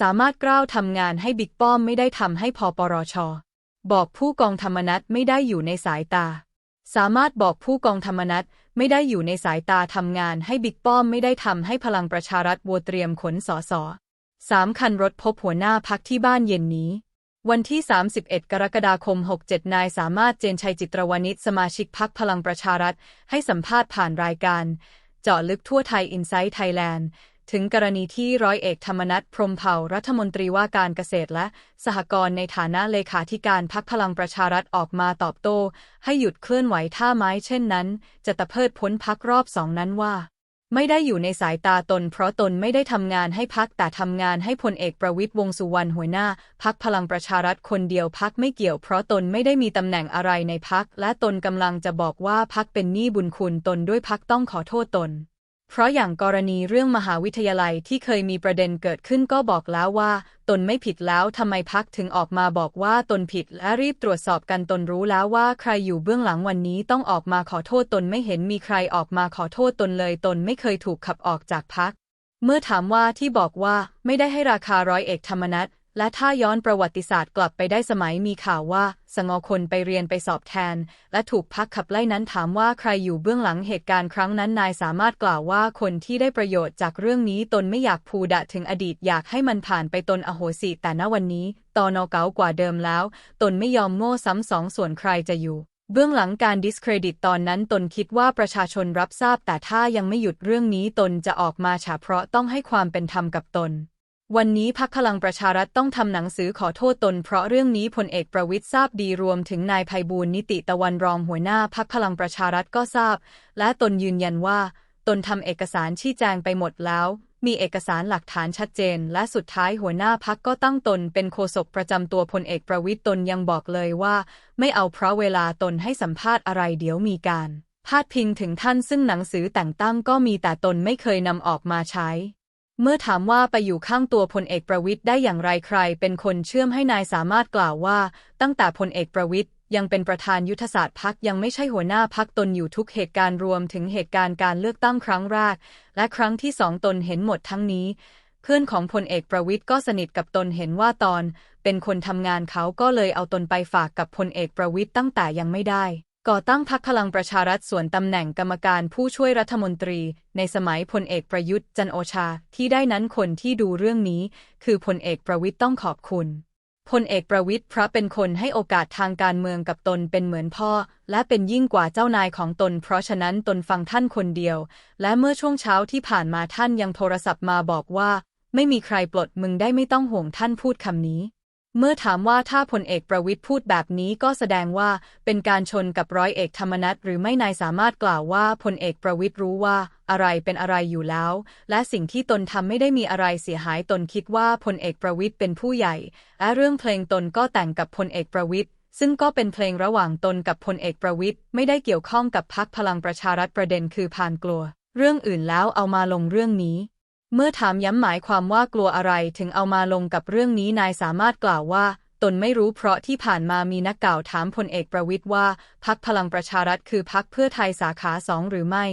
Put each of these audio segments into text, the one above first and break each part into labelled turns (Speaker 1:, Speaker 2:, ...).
Speaker 1: สามารถกล้าวทำงานให้บิ๊กป้อมไม่ได้ทำให้พอปรช บอกผู้กองธรรมนัตไม่ได้อยู่ในสายตา สามารถบอกผู้กองธรรมนัตไม่ได้อยู่ในสายตาทำงานให้บิ๊กป้อมไม่ได้ทำให้พลังประชารัฐบัวเตรียมขนสอสอสามคันรถพบหัวหน้าพักที่บ้านเย็นนี้ วันที่ 31 กรกฎาคม 67 นายสามารถเจนชัยจิตรวณิชสมาชิกพักพลังประชารัฐให้สัมภาษณ์ผ่านรายการ เจาะลึกทั่วไทยอินไซต์ไทยแลนด์ ถึงกรณีที่ร้อยเอกธรรมนัฐพรมเผ่ารัฐมนตรีว่าการเกษตรและสหกรณ์ในฐานะเลขาธิการพักพลังประชารัฐออกมาตอบโต้ ให้หยุดเคลื่อนไหวท่าไม้เช่นนั้น จะตะเพิดพ้นพักรอบสองนั้นว่า ไม่ได้อยู่ในสายตาตน เพราะตนไม่ได้ทำงานให้พักแต่ทำงานให้พลเอกประวิตยวงสุวรรณหัวหน้าพักพลังประชารัฐคนเดียวพักไม่เกี่ยวเพราะตนไม่ได้มีตำแหน่งอะไรในพักและตนกำลังจะบอกว่าพักเป็นหนี้บุญคุณตนด้วยพักต้องขอโทษตน เพราะอย่างกรณีเรื่องมหาวิทยาลัยที่เคยมีประเด็นเกิดขึ้นก็บอกแล้วว่า ตนไม่ผิดแล้วทำไมพักถึงออกมาบอกว่าตนผิดและรีบตรวจสอบกันตนรู้แล้วว่าใครอยู่เบื้องหลังวันนี้ต้องออกมาขอโทษตนไม่เห็นมีใครออกมาขอโทษตนเลย ตนไม่เคยถูกขับออกจากพักเมื่อถามว่าที่บอกว่าไม่ได้ให้ราคาร้อยเอกธรรมนัฐ และถ้าย้อนประวัติศาสตร์กลับไปได้สมัยมีข่าวว่า สงอคนไปเรียนไปสอบแทน และถูกพักขับไล่นั้นถามว่าใครอยู่เบื้องหลังเหตุการณ์ครั้งนั้นนายสามารถกล่าวว่าคนที่ได้ประโยชน์จากเรื่องนี้ตนไม่อยากพูดะถึงอดีตอยากให้มันผ่านไปตนอโหสิแต่ณวันนี้ตอนอเก๋ากว่าเดิมแล้ว ตนไม่ยอมโง่ซ้ำสองส่วนใครจะอยู่เบื้องหลังการดิสเครดิตตอนนั้นตนคิดว่าประชาชนรับทราบ แต่ถ้ายังไม่หยุดเรื่องนี้ตนจะออกมาฉาเพราะต้องให้ความเป็นธรรมกับตน วันนี้พักพลังประชารัฐต้องทำหนังสือขอโทษตน เพราะเรื่องนี้พลเอกประวิทย์ทราบดีรวมถึงนายภัยบูลนิติตะวันรองหัวหน้าพักพลังประชารัฐก็ทราบ และตนยืนยันว่า ตนทำเอกสารชี้แจงไปหมดแล้ว มีเอกสารหลักฐานชัดเจน และสุดท้ายหัวหน้าพักก็ตั้งตน เป็นโฆษกประจำตัวพลเอกประวิทย์ตนยังบอกเลยว่า ไม่เอาเพราะเวลาตนให้สัมภาษณ์อะไรเดี๋ยวมีการพาดพิงถึงท่านซึ่งหนังสือแต่งตั้งก็มีแต่ตนไม่เคยนำออกมาใช้ เมื่อถามว่าไปอยู่ข้างตัวพลเอกประวิทย์ได้อย่างไรใคร เป็นคนเชื่อมให้นายสามารถกล่าวว่า ตั้งแต่พลเอกประวิทย์ยังเป็นประธานยุทธศาสตร์พักยังไม่ใช่หัวหน้าพักตนอยู่ทุกเหตุการณ์รวมถึงเหตุการณ์การเลือกตั้งครั้งแรก และครั้งที่สองตนเห็นหมดทั้งนี้ เพื่อนของพลเอกประวิทย์ก็สนิทกับตนเห็นว่าตอน เป็นคนทำงานเขาก็เลยเอาตนไปฝากกับพลเอกประวิทย์ตั้งแต่ยังไม่ได้ ก่อตั้งพรรคพลังประชารัฐส่วนตำแหน่งกรรมการผู้ช่วยรัฐมนตรี ในสมัยพลเอกประยุทธ์จันโอชาที่ได้นั้นคนที่ดูเรื่องนี้ คือพลเอกประวิทย์ต้องขอบคุณพลเอกประวิทย์พระเป็นคนให้โอกาสทางการเมืองกับตนเป็นเหมือนพ่อ และเป็นยิ่งกว่าเจ้านายของตน เพราะฉะนั้นตนฟังท่านคนเดียว และเมื่อช่วงเช้าที่ผ่านมาท่านยังโทรศัพท์มาบอกว่า ไม่มีใครปลดมึงได้ไม่ต้องห่วงท่านพูดคำนี้ เมื่อถามว่าถ้าพลเอกประวิทย์พูดแบบนี้ก็แสดงว่าเป็นการชนกับร้อยเอกธรรมนัฐหรือไม่นายสามารถกล่าวว่าพลเอกประวิทย์รู้ว่าอะไรเป็นอะไรอยู่แล้ว และสิ่งที่ตนทำไม่ได้มีอะไรเสียหายตนคิดว่าพลเอกประวิทย์เป็นผู้ใหญ่ และเรื่องเพลงตนก็แต่งกับพลเอกประวิทย์ซึ่งก็เป็นเพลงระหว่างตนกับพลเอกประวิทย์ไม่ได้เกี่ยวข้องกับพักพลังประชารัฐประเด็นคือผ่านกลัว เรื่องอื่นแล้วเอามาลงเรื่องนี้ เมื่อถามย้ำหมายความว่ากลัวอะไรถึงเอามาลงกับเรื่องนี้นายสามารถกล่าวว่า ตนไม่รู้เพราะที่ผ่านมามีนักกล่าวถามพลเอกประวิทย์ว่าพักพลังประชารัฐคือพักเพื่อไทยสาขาสองหรือไม่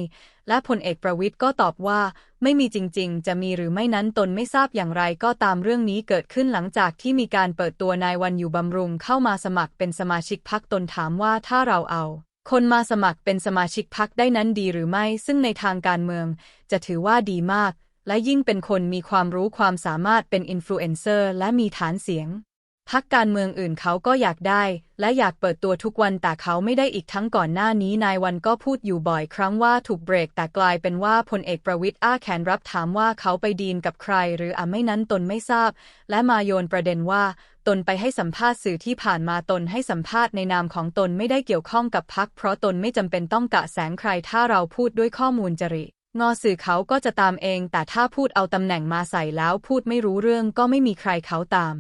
Speaker 1: และพลเอกประวิทย์ก็ตอบว่า ไม่มีจริง ๆ จะมีหรือไม่นั้นตนไม่ทราบอย่างไรก็ตามเรื่องนี้เกิดขึ้นหลังจากที่มีการเปิดตัวนายวันอยู่บำรุงเข้ามาสมัครเป็นสมาชิกพักตนถามว่าถ้าเราเอาคนมาสมัครเป็นสมาชิกพักได้นั้นดีหรือไม่ ซึ่งในทางการเมือง จะถือว่าดีมาก และยิ่งเป็นคนมีความรู้ความสามารถเป็นอินฟลูเอนเซอร์และมีฐานเสียง พักการเมืองอื่นเขาก็อยากได้ และอยากเปิดตัวทุกวันแต่เขาไม่ได้อีกทั้งก่อนหน้านี้นายวันก็พูดอยู่บ่อยครั้งว่าถูกเบรกแต่กลายเป็นว่าพลเอกประวิทย์อ้าแขนรับถามว่าเขาไปดีนกับใคร หรืออะไม่นั้นตนไม่ทราบ และมาโยนประเด็นว่า ตนไปให้สัมภาษณ์สื่อที่ผ่านมาตนให้สัมภาษณ์ในนามของตนไม่ได้เกี่ยวข้องกับพักเพราะตนไม่จำเป็นต้องกะแสงใครถ้าเราพูดด้วยข้อมูลจริ งอสื่อเขาก็จะตามเอง แต่ถ้าพูดเอาตำแหน่งมาใส่แล้วพูดไม่รู้เรื่องก็ไม่มีใครเขาตาม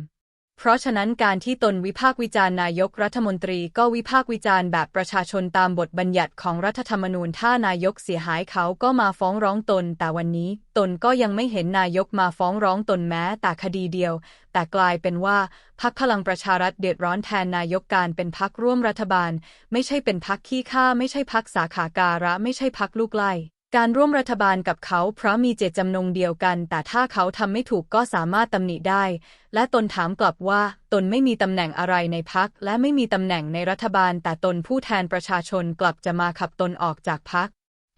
Speaker 1: เพราะฉะนั้นการที่ตนวิพากษ์วิจารณ์นายกรัฐมนตรีก็วิพากษ์วิจารณ์แบบประชาชนตามบทบัญญัติของรัฐธรรมนูญ ถ้านายกเสียหายเขาก็มาฟ้องร้องตน แต่วันนี้ตนก็ยังไม่เห็นนายกมาฟ้องร้องตนแม้แต่คดีเดียว แต่กลายเป็นว่าพักพลังประชารัฐเดือดร้อนแทนนายกการเป็นพักร่วมรัฐบาล ไม่ใช่เป็นพักขี้ข้าไม่ใช่พักสาขาการะไม่ใช่พักลูกไล่ การร่วมรัฐบาลกับเขาเพราะมีเจตจำนงเดียวกัน แต่ถ้าเขาทำไม่ถูกก็สามารถตำหนิได้ และตนถามกลับว่า ตนไม่มีตำแหน่งอะไรในพัก และไม่มีตำแหน่งในรัฐบาล แต่ตนผู้แทนประชาชนกลับจะมาขับตนออกจากพัก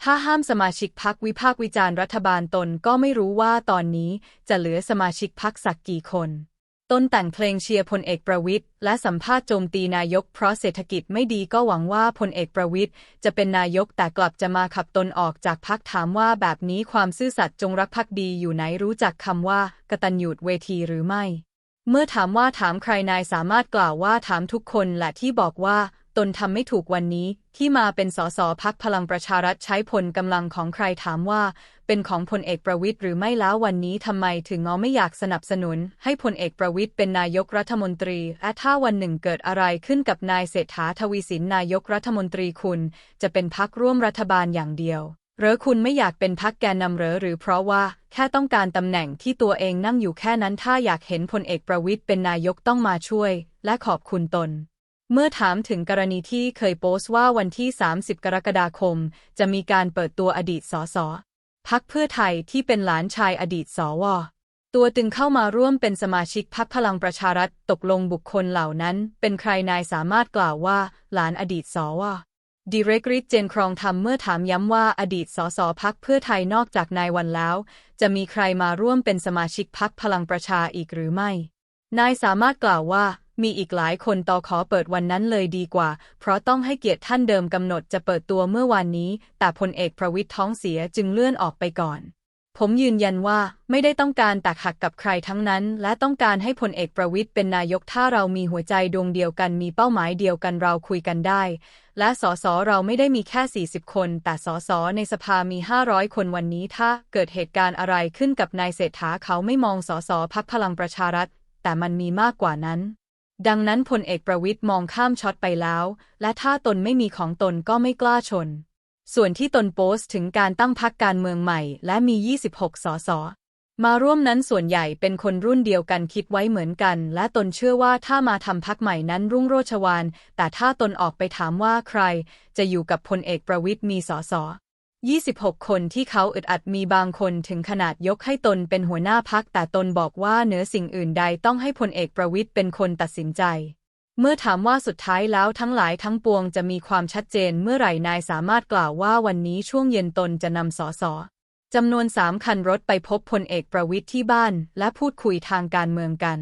Speaker 1: ถ้าห้ามสมาชิกพักวิพากษ์วิจารณ์รัฐบาลตนก็ไม่รู้ว่าตอนนี้จะเหลือสมาชิกพักสักกี่คน ต้นแต่งเพลงเชียร์พลเอกประวิทย์และสัมภาษณ์โจมตีนายกเพราะเศรษฐกิจไม่ดีก็หวังว่าพลเอกประวิทย์จะเป็นนายกแต่กลับจะมาขับตนออกจากพักถามว่าแบบนี้ความซื่อสัตย์จงรักภักดีอยู่ไหนรู้จักคำว่ากตัญญูเวทีหรือไม่ เมื่อถามว่าถามใครนายสามารถกล่าวว่าถามทุกคนและที่บอกว่า ตนทำไม่ถูกวันนี้ที่มาเป็นสสพักพลังประชารัฐใช้พลกำลังของใครถามว่า เป็นของพลเอกประวิทย์หรือไม่แล้ววันนี้ทำไมถึงงอไม่อยากสนับสนุน ให้พลเอกประวิทย์เป็นนายกรัฐมนตรีและถ้าวันหนึ่งเกิดอะไรขึ้นกับนายเศรษฐาทวีสินนายกรัฐมนตรีคุณ จะเป็นพักร่วมรัฐบาลอย่างเดียวหรือคุณไม่อยากเป็นพักแกนนำหรือหรือเพราะว่า แค่ต้องการตำแหน่งที่ตัวเองนั่งอยู่แค่นั้นถ้าอยากเห็นพลเอกประวิทย์เป็นนายกต้องมาช่วย และขอบคุณตน เมื่อถามถึงกรณีที่เคยโพสต์ว่าวันที่ 30 กรกฎาคม จะมีการเปิดตัวอดีตสสพักเพื่อไทยที่เป็นหลานชายอดีตสว ตัวตึงเข้ามาร่วมเป็นสมาชิกพักพลังประชารัฐตกลงบุคคลเหล่านั้น เป็นใครนายสามารถกล่าวว่า หลานอดีตสวดิเรกริเจนครองทำเมื่อถามย้ำว่าอดีตสสพักเพื่อไทยนอกจากนายวันแล้ว จะมีใครมาร่วมเป็นสมาชิกพักพลังประชาอีกหรือไม่ นายสามารถกล่าวว่า มีอีกหลายคนต่อขอเปิดวันนั้นเลยดีกว่า เพราะต้องให้เกียรติท่านเดิมกำหนดจะเปิดตัวเมื่อวานนี้ แต่พลเอกประวิทย์ท้องเสียจึงเลื่อนออกไปก่อน ผมยืนยันว่าไม่ได้ต้องการแตกหักกับใครทั้งนั้น และต้องการให้พลเอกประวิทย์เป็นนายกถ้าเรามีหัวใจดวงเดียวกันมีเป้าหมายเดียวกันเราคุยกันได้ และสสเราไม่ได้มีแค่ 40 คน แต่สสในสภามี 500 คนวันนี้ถ้าเกิดเหตุการณ์อะไรขึ้นกับนายเศรษฐาเขาไม่มองสสพักพลังประชารัฐ แต่มันมีมากกว่านั้น ดังนั้นพลเอกประวิทย์มองข้ามช็อตไปแล้ว และถ้าตนไม่มีของตนก็ไม่กล้าชน ส่วนที่ตนโพสต์ถึงการตั้งพักการเมืองใหม่ และมี 26 สส มาร่วมนั้นส่วนใหญ่เป็นคนรุ่นเดียวกันคิดไว้เหมือนกัน และตนเชื่อว่าถ้ามาทำพักใหม่นั้นรุ่งโรจวานแต่ถ้าตนออกไปถามว่าใคร จะอยู่กับพลเอกประวิทย์มีสส 26 คนที่เขาอึดอัดมีบางคนถึงขนาดยกให้ตนเป็นหัวหน้าพักแต่ตนบอกว่าเหนือสิ่งอื่นใดต้องให้พลเอกประวิทย์เป็นคนตัดสินใจ เมื่อถามว่าสุดท้ายแล้วทั้งหลายทั้งปวงจะมีความชัดเจนเมื่อไหร่นายสามารถกล่าวว่าวันนี้ช่วงเย็นตนจะนำสสจำนวนสามคันรถไปพบพลเอกประวิทย์ที่บ้าน และพูดคุยทางการเมืองกัน